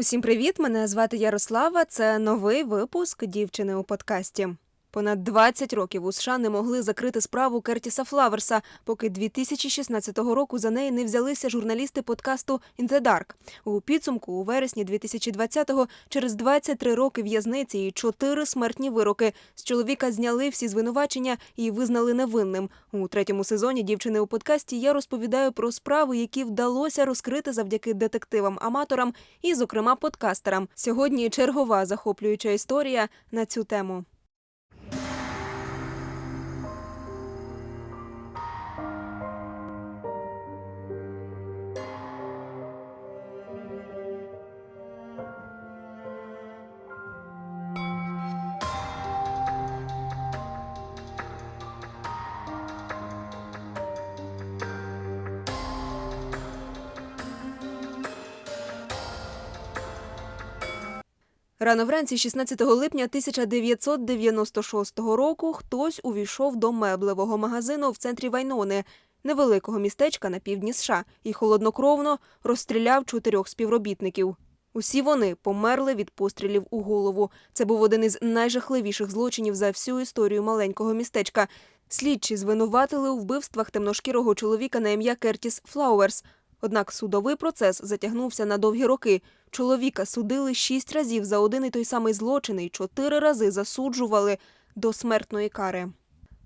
Усім привіт! Мене звати Ярослава. Це новий випуск дівчини у подкасті. Понад 20 років у США не могли закрити справу Кертіса Флаверса, поки 2016 року за неї не взялися журналісти подкасту «In the Dark». У підсумку у вересні 2020-го через 23 роки в'язниці і 4 смертні вироки з чоловіка зняли всі звинувачення і визнали невинним. У третьому сезоні дівчини у подкасті я розповідаю про справи, які вдалося розкрити завдяки детективам-аматорам і, зокрема, подкастерам. Сьогодні чергова захоплююча історія на цю тему. Рано вранці, 16 липня 1996 року, хтось увійшов до меблевого магазину в центрі Вайнони, невеликого містечка на півдні США, і холоднокровно розстріляв чотирьох співробітників. Усі вони померли від пострілів у голову. Це був один із найжахливіших злочинів за всю історію маленького містечка. Слідчі звинуватили у вбивствах темношкірого чоловіка на ім'я Кертіс Флауерс. Однак судовий процес затягнувся на довгі роки. Чоловіка судили шість разів за один і той самий злочин і чотири рази засуджували до смертної кари.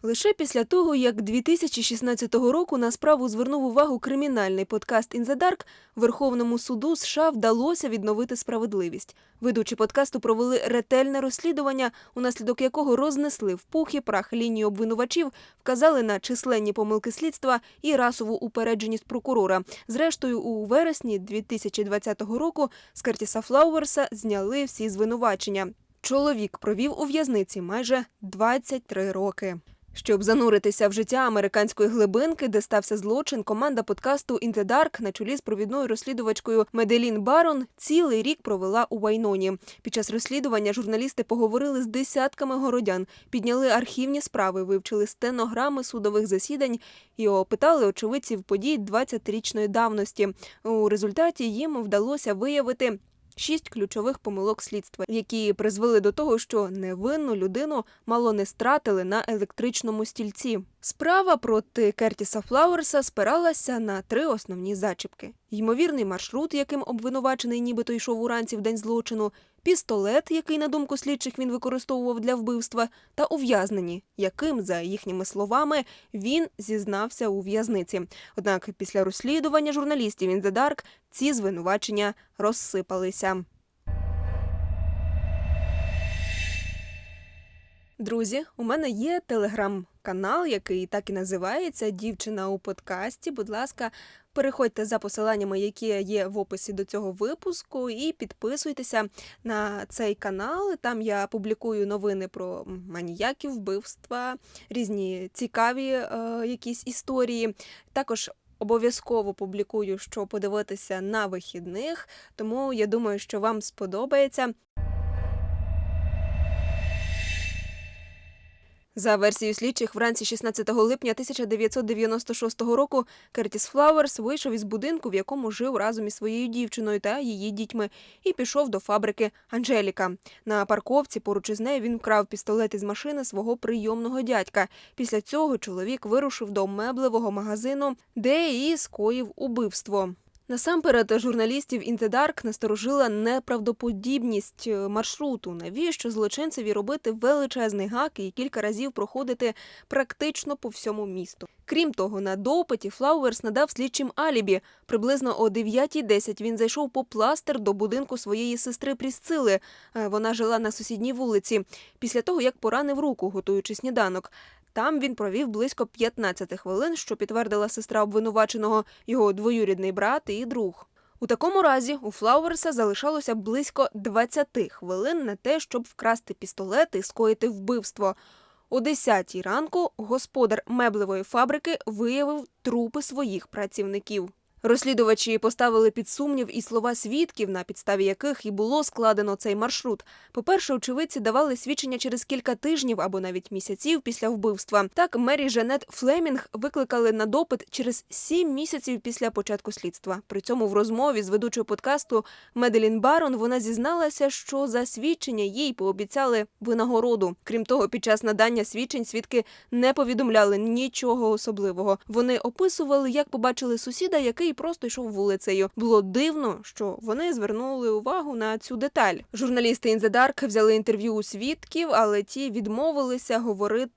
Лише після того, як 2016 року на справу звернув увагу кримінальний подкаст «In the Dark», Верховному суду США вдалося відновити справедливість. Ведучі подкасту провели ретельне розслідування, унаслідок якого рознесли в пух і прах лінію обвинувачів, вказали на численні помилки слідства і расову упередженість прокурора. Зрештою, у вересні 2020 року з Кертіса Флауерса зняли всі звинувачення. Чоловік провів у в'язниці майже 23 роки. Щоб зануритися в життя американської глибинки, де стався злочин, команда подкасту «In the Dark» на чолі з провідною розслідувачкою Меделін Барон цілий рік провела у Вайноні. Під час розслідування журналісти поговорили з десятками городян, підняли архівні справи, вивчили стенограми судових засідань і опитали очевидців подій 20-річної давності. У результаті їм вдалося виявити. Шість ключових помилок слідства, які призвели до того, що невинну людину мало не стратили на електричному стільці. Справа проти Кертіса Флауерса спиралася на три основні зачіпки: ймовірний маршрут, яким обвинувачений нібито йшов уранці в день злочину, пістолет, який, на думку слідчих, він використовував для вбивства, та ув'язнені, яким, за їхніми словами, він зізнався у в'язниці. Однак після розслідування журналістів «In the Dark» ці звинувачення розсипалися. Друзі, у мене є телеграм-канал, який так і називається Дівчина у подкасті. Будь ласка, переходьте за посиланнями, які є в описі до цього випуску, і підписуйтеся на цей канал. Там я публікую новини про маніяків, вбивства, різні цікаві е, якісь історії. Також Обов'язково публікую, що подивитися на вихідних, тому я думаю, що вам сподобається. За версією слідчих, вранці 16 липня 1996 року Кертіс Флауерс вийшов із будинку, в якому жив разом із своєю дівчиною та її дітьми, і пішов до фабрики Анжеліка. На парковці поруч із нею він вкрав пістолет із машини свого прийомного дядька. Після цього чоловік вирушив до меблевого магазину, де і скоїв убивство. Насамперед, журналістів «In the Dark» насторожила неправдоподібність е, маршруту. Навіщо злочинцеві робити величезний гак і кілька разів проходити практично по всьому місту? Крім того, на допиті Флауерс надав слідчим алібі. Приблизно о 9.10 він зайшов по пластир до будинку своєї сестри Прісцили. Е, Вона жила на сусідній вулиці. Після того, як поранив руку, готуючи сніданок. Там він провів близько 15 хвилин, що підтвердила сестра обвинуваченого, його двоюрідний брат і друг. У такому разі у Флауерса залишалося близько 20 хвилин на те, щоб вкрасти пістолет і скоїти вбивство. О 10 ранку господар меблевої фабрики виявив трупи своїх працівників. Розслідувачі поставили під сумнів і слова свідків, на підставі яких і було складено цей маршрут. По-перше, очевидці давали свідчення через кілька тижнів або навіть місяців після вбивства. Так, Мері Жанет Флемінг викликали на допит через сім місяців після початку слідства. При цьому в розмові з ведучою подкасту Меделін Барон вона зізналася, що за свідчення їй пообіцяли винагороду. Крім того, під час надання свідчень свідки не повідомляли нічого особливого. Вони описували, як побачили сусіда, який просто йшов вулицею. Було дивно, що вони звернули увагу на цю деталь. Журналісти In The Dark взяли інтерв'ю у свідків, але ті відмовилися говорити.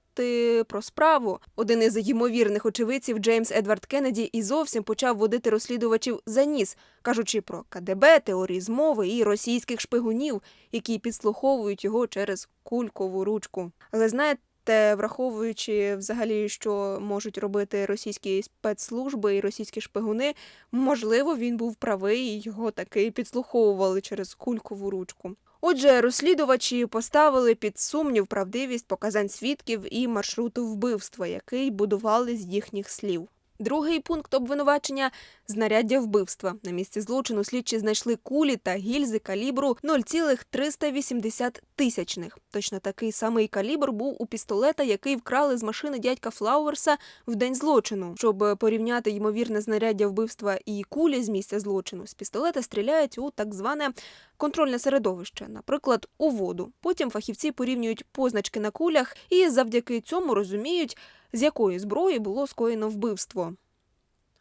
Про справу один із ймовірних очевидців Джеймс Едвард Кеннеді і зовсім почав водити розслідувачів за ніс, кажучи про КДБ, теорії змови і російських шпигунів, які підслуховують його через кулькову ручку. Але знаєте. Те, враховуючи взагалі, що можуть робити російські спецслужби і російські шпигуни, можливо, він був правий і його таки підслуховували через кулькову ручку. Отже, розслідувачі поставили під сумнів правдивість показань свідків і маршруту вбивства, який будували з їхніх слів. Другий пункт обвинувачення знаряддя вбивства. На місці злочину слідчі знайшли кулі та гільзи калібру 0,380 тисячних. Точно такий самий калібр був у пістолета, який вкрали з машини дядька Флауерса в день злочину. Щоб порівняти ймовірне знаряддя вбивства і кулі з місця злочину, з пістолета стріляють у так зване контрольне середовище, наприклад, у воду. Потім фахівці порівнюють позначки на кулях і завдяки цьому розуміють, з якої зброї було скоєно вбивство.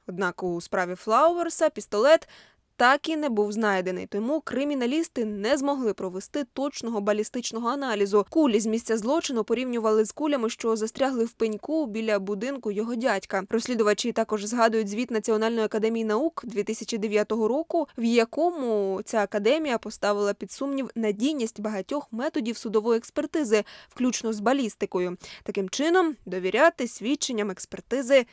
Однак у справі Флауерса пістолет так і не був знайдений, тому криміналісти не змогли провести точного балістичного аналізу. Кулі з місця злочину порівнювали з кулями, що застрягли в пеньку біля будинку його дядька. Розслідувачі також згадують звіт Національної академії наук 2009 року, в якому ця академія поставила під сумнів надійність багатьох методів судової експертизи, включно з балістикою. Таким чином довіряти свідченням експертизи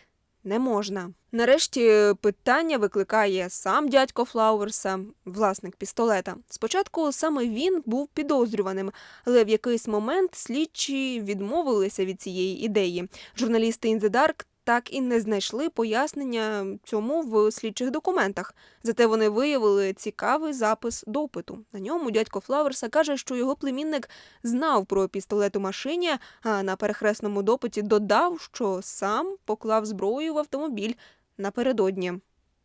не можна. Нарешті питання викликає сам дядько Флауерса, власник пістолета. Спочатку саме він був підозрюваним, але в якийсь момент слідчі відмовилися від цієї ідеї. Журналісти Dark так і не знайшли пояснення цьому в слідчих документах. Зате вони виявили цікавий запис допиту. На ньому дядько Флауерса каже, що його племінник знав про пістолет у машині, а на перехресному допиті додав, що сам поклав зброю в автомобіль напередодні.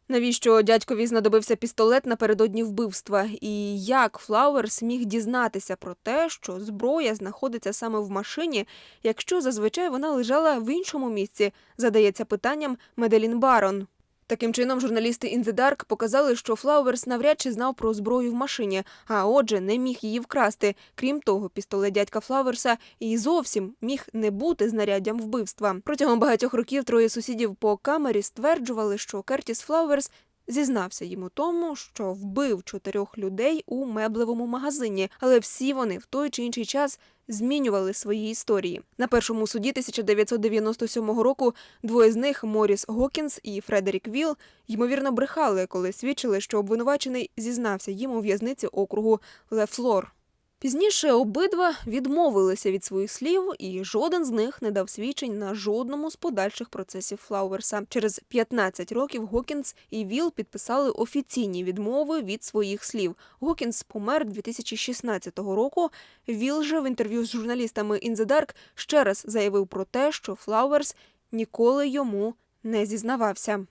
Навіщо дядькові знадобився пістолет напередодні вбивства? І як Флауерс міг дізнатися про те, що зброя знаходиться саме в машині, якщо зазвичай вона лежала в іншому місці, задається питанням Меделін Барон. Таким чином, журналісти In The Dark показали, що Флауерс навряд чи знав про зброю в машині, а отже, не міг її вкрасти. Крім того, пістолет дядька Флауерса і зовсім міг не бути знаряддям вбивства. Протягом багатьох років троє сусідів по камері стверджували, що Кертіс Флауерс зізнався їм у тому, що вбив чотирьох людей у меблевому магазині, але всі вони в той чи інший час змінювали свої історії. На першому суді 1997 року двоє з них Моріс Гокінс і Фредерік Віл ймовірно брехали, коли свідчили, що обвинувачений зізнався їм у в'язниці округу Лефлор. Пізніше обидва відмовилися від своїх слів, і жоден з них не дав свідчень на жодному з подальших процесів Флауерса. Через 15 років Гокінс і Віл підписали офіційні відмови від своїх слів. Гокінс помер 2016 року. Віл же в інтерв'ю з журналістами In The Dark ще раз заявив про те, що Флауерс ніколи йому не зізнавався.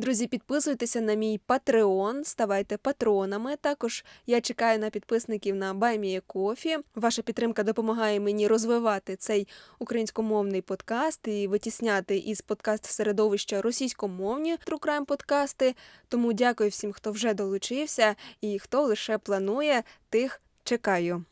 Друзі, підписуйтеся на мій Patreon, ставайте патронами. Також я чекаю на підписників на BuyMeACoffee. Ваша підтримка допомагає мені розвивати цей українськомовний подкаст і витісняти із подкаст середовища російськомовні True Crime подкасти. Тому дякую всім, хто вже долучився, і хто лише планує, тих чекаю.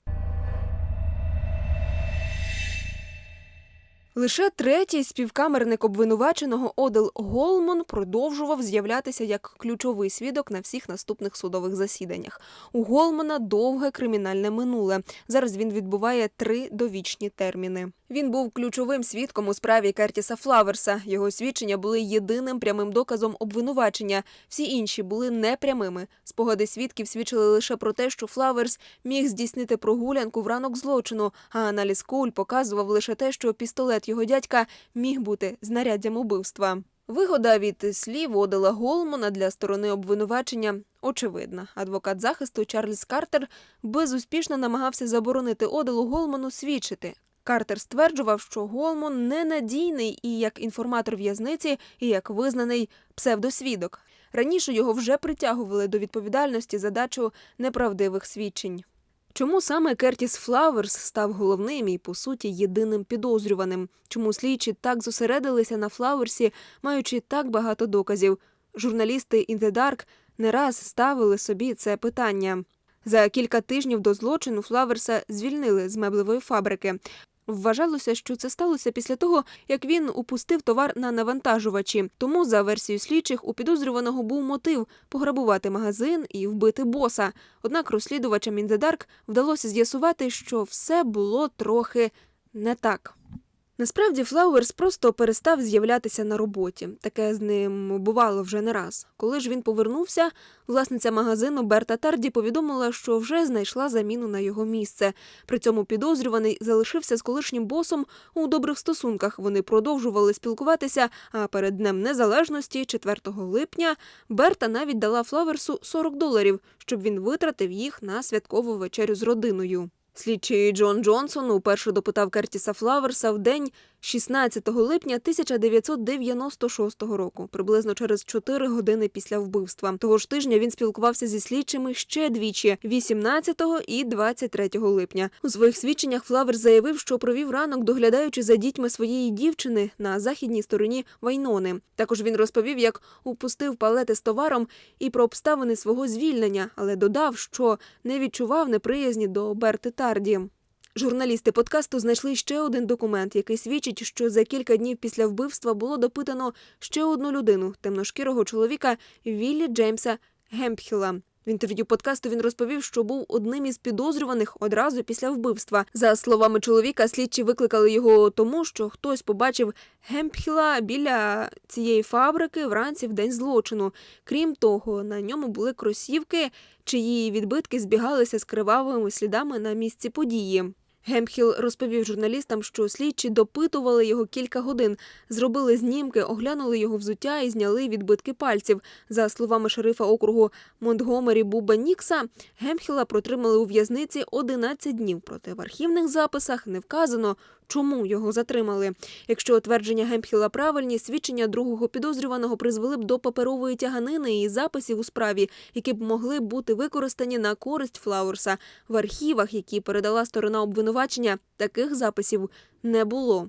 Лише третій співкамерник обвинуваченого Одел Голмон продовжував з'являтися як ключовий свідок на всіх наступних судових засіданнях. У Голмана довге кримінальне минуле. Зараз він відбуває три довічні терміни. Він був ключовим свідком у справі Кертіса Флаверса. Його свідчення були єдиним прямим доказом обвинувачення. Всі інші були непрямими. Спогади свідків свідчили лише про те, що Флаверс міг здійснити прогулянку в ранок злочину, а аналіз куль показував лише те, що пістолет його дядька міг бути знаряддям убивства. Вигода від слів Одела Голмана для сторони обвинувачення очевидна. Адвокат захисту Чарльз Картер безуспішно намагався заборонити Оделу Голману свідчити. Картер стверджував, що Голман ненадійний і як інформатор в'язниці, і як визнаний псевдосвідок. Раніше його вже притягували до відповідальності за дачу неправдивих свідчень. Чому саме Кертіс Флауерс став головним і, по суті, єдиним підозрюваним? Чому слідчі так зосередилися на Флауерсі, маючи так багато доказів? Журналісти «In the Dark» не раз ставили собі це питання. За кілька тижнів до злочину Флаверса звільнили з меблевої фабрики. Вважалося, що це сталося після того, як він упустив товар на навантажувачі. Тому, за версією слідчих, у підозрюваного був мотив пограбувати магазин і вбити боса. Однак розслідувачам Індедарк вдалося з'ясувати, що все було трохи не так. Насправді Флауерс просто перестав з'являтися на роботі. Таке з ним бувало вже не раз. Коли ж він повернувся, власниця магазину Берта Тарді повідомила, що вже знайшла заміну на його місце. При цьому підозрюваний залишився з колишнім босом у добрих стосунках. Вони продовжували спілкуватися. А перед Днем Незалежності, 4 липня, Берта навіть дала Флауерсу 40 доларів, щоб він витратив їх на святкову вечерю з родиною. Слідчий Джон Джонсон уперше допитав Кертіса Флаверса в день 16 липня 1996 року, приблизно через 4 години після вбивства. Того ж тижня він спілкувався зі слідчими ще двічі 18 і 23 липня. У своїх свідченнях Флаверс заявив, що провів ранок, доглядаючи за дітьми своєї дівчини на західній стороні Вайнони. Також він розповів, як упустив палети з товаром і про обставини свого звільнення, але додав, що не відчував неприязні до Берти Тарді. Журналісти подкасту знайшли ще один документ, який свідчить, що за кілька днів після вбивства було допитано ще одну людину темношкірого чоловіка Віллі Джеймса Гемпхіла. В інтерв'ю подкасту він розповів, що був одним із підозрюваних одразу після вбивства. За словами чоловіка, слідчі викликали його тому, що хтось побачив Гемпхіла біля цієї фабрики вранці в день злочину. Крім того, на ньому були кросівки, чиї відбитки збігалися з кривавими слідами на місці події. Гемпхіл розповів журналістам, що слідчі допитували його кілька годин, зробили знімки, оглянули його взуття і зняли відбитки пальців. За словами шерифа округу Монтгомері Буба Нікса, Гемпхіла протримали у в'язниці 11 днів. Проте в архівних записах не вказано, чому його затримали. Якщо твердження Гемпхіла правильні, свідчення другого підозрюваного призвели б до паперової тяганини і записів у справі, які б могли бути використані на користь Флауерса. В архівах, які передала сторона обвинувачення, таких записів не було.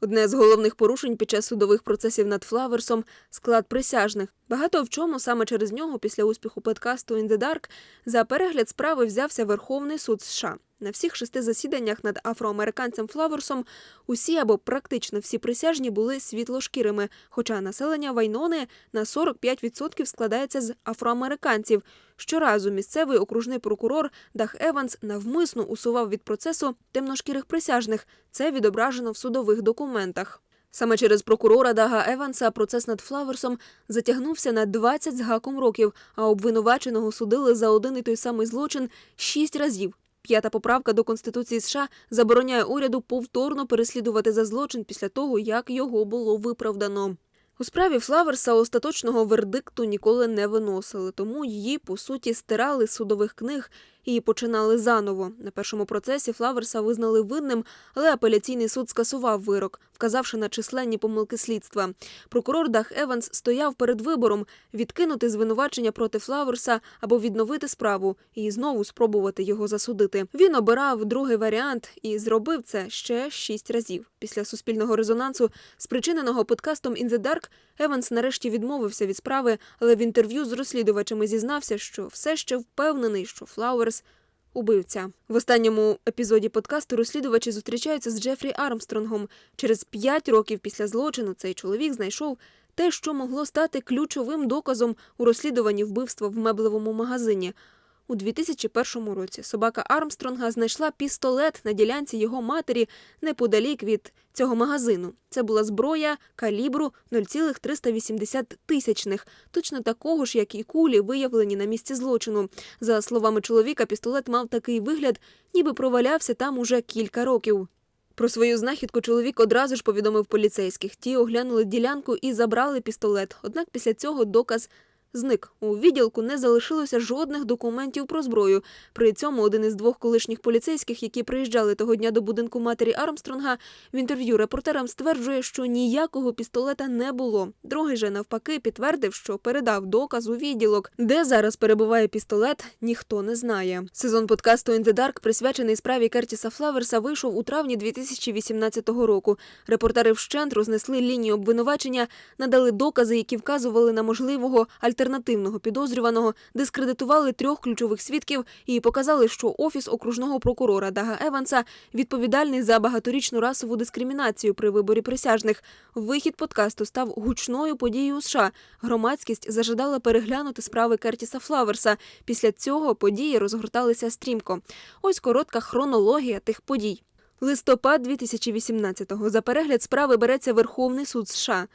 Одне з головних порушень під час судових процесів над Флаверсом – склад присяжних. Багато в чому саме через нього, після успіху подкасту «In the Dark», за перегляд справи взявся Верховний суд США. На всіх шести засіданнях над афроамериканцем Флаверсом усі або практично всі присяжні були світлошкірими, хоча населення Вайнони на 45% складається з афроамериканців. Щоразу місцевий окружний прокурор Дах Еванс навмисно усував від процесу темношкірих присяжних. Це відображено в судових документах. Саме через прокурора Дага Еванса процес над Флаверсом затягнувся на 20 з гаком років, а обвинуваченого судили за один і той самий злочин шість разів. П'ята поправка до Конституції США забороняє уряду повторно переслідувати за злочин після того, як його було виправдано. У справі Флаверса остаточного вердикту ніколи не виносили, тому її по суті стирали з судових книг і починали заново. На першому процесі Флаверса визнали винним, але апеляційний суд скасував вирок, вказавши на численні помилки слідства. Прокурор Дах Еванс стояв перед вибором відкинути звинувачення проти Флаверса або відновити справу і знову спробувати його засудити. Він обирав другий варіант і зробив це ще шість разів. Після суспільного резонансу, спричиненого подкастом «In the Dark», Еванс нарешті відмовився від справи, але в інтерв'ю з розслідувачами зізнався, що все ще впевнений, що Флауерс – убивця. В останньому епізоді подкасту розслідувачі зустрічаються з Джефрі Армстронгом. Через п'ять років після злочину цей чоловік знайшов те, що могло стати ключовим доказом у розслідуванні вбивства в меблевому магазині. У 2001 році собака Армстронга знайшла пістолет на ділянці його матері неподалік від цього магазину. Це була зброя калібру 0,380 тисячних, точно такого ж, як і кулі, виявлені на місці злочину. За словами чоловіка, пістолет мав такий вигляд, ніби провалявся там уже кілька років. Про свою знахідку чоловік одразу ж повідомив поліцейських. Ті оглянули ділянку і забрали пістолет. Однак після цього доказ зник. У відділку не залишилося жодних документів про зброю. При цьому один із двох колишніх поліцейських, які приїжджали того дня до будинку матері Армстронга, в інтерв'ю репортерам стверджує, що ніякого пістолета не було. Другий же навпаки підтвердив, що передав доказ у відділок. Де зараз перебуває пістолет, ніхто не знає. Сезон подкасту «In the Dark», присвячений справі Кертіса Флаверса, вийшов у травні 2018 року. Репортери вщент рознесли лінію обвинувачення, надали докази, які вказували на можливого альтернативного підозрюваного, дискредитували трьох ключових свідків і показали, що офіс окружного прокурора Дага Еванса відповідальний за багаторічну расову дискримінацію при виборі присяжних. Вихід подкасту став гучною подією у США. Громадськість зажадала переглянути справи Кертіса Флаверса. Після цього події розгорталися стрімко. Ось коротка хронологія тих подій. Листопад 2018-го. За перегляд справи береться Верховний суд США.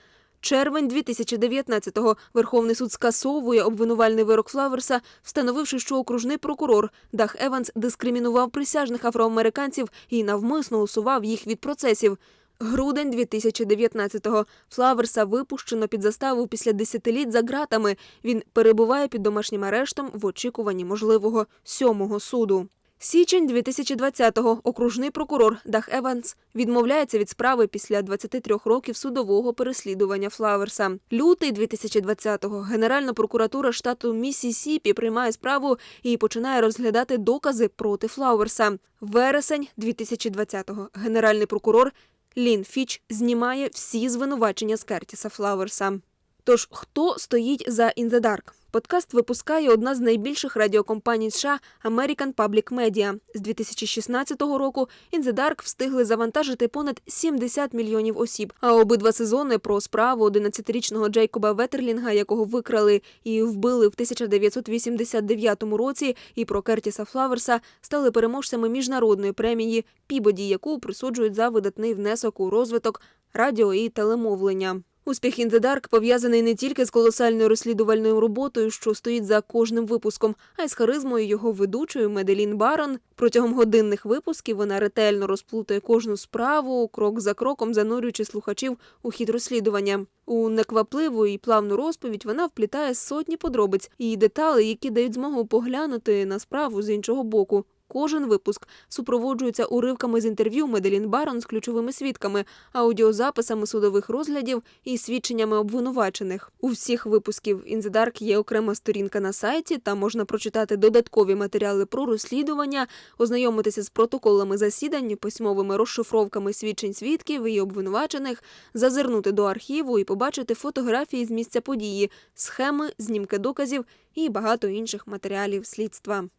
Червень 2019-го Верховний суд скасовує обвинувальний вирок Флаверса, встановивши, що окружний прокурор Дах Еванс дискримінував присяжних афроамериканців і навмисно усував їх від процесів. Грудень 2019-го Флаверса випущено під заставу після десятиліть за ґратами. Він перебуває під домашнім арештом в очікуванні можливого сьомого суду. Січень 2020-го окружний прокурор Дах Еванс відмовляється від справи після 23 років судового переслідування Флаверса. Лютий 2020-го Генеральна прокуратура штату Міссісіпі приймає справу і починає розглядати докази проти Флауерса. Вересень 2020-го Генеральний прокурор Лін Фіч знімає всі звинувачення з Кертіса Флауерса. Тож хто стоїть за «In the Dark»? Подкаст випускає одна з найбільших радіокомпаній США American Public Media. З 2016 року «In the Dark» встигли завантажити понад 70 мільйонів осіб. А обидва сезони про справу 11-річного Джейкоба Ветерлінга, якого викрали і вбили в 1989 році, і про Кертіса Флаверса стали переможцями міжнародної премії Пібоді, яку присуджують за видатний внесок у розвиток радіо і телемовлення. Успіх «In the Dark» пов'язаний не тільки з колосальною розслідувальною роботою, що стоїть за кожним випуском, а й з харизмою його ведучої Меделін Барон. Протягом годинних випусків вона ретельно розплутає кожну справу, крок за кроком занурюючи слухачів у хід розслідування. У неквапливу і плавну розповідь вона вплітає сотні подробиць і деталей, які дають змогу поглянути на справу з іншого боку. Кожен випуск супроводжується уривками з інтерв'ю Меделін Барон з ключовими свідками, аудіозаписами судових розглядів і свідченнями обвинувачених. У всіх випусків «In the Dark» є окрема сторінка на сайті. Там можна прочитати додаткові матеріали про розслідування, ознайомитися з протоколами засідань, письмовими розшифровками свідчень свідків і обвинувачених, зазирнути до архіву і побачити фотографії з місця події, схеми, знімки доказів і багато інших матеріалів слідства.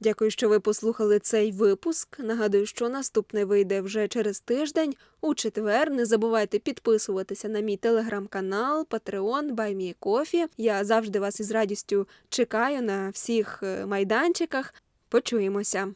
Дякую, що ви послухали цей випуск. Нагадую, що наступний вийде вже через тиждень. У четвер не забувайте підписуватися на мій телеграм-канал, Patreon, BuyMeCoffee. Я завжди вас із радістю чекаю на всіх е, майданчиках. Почуємося.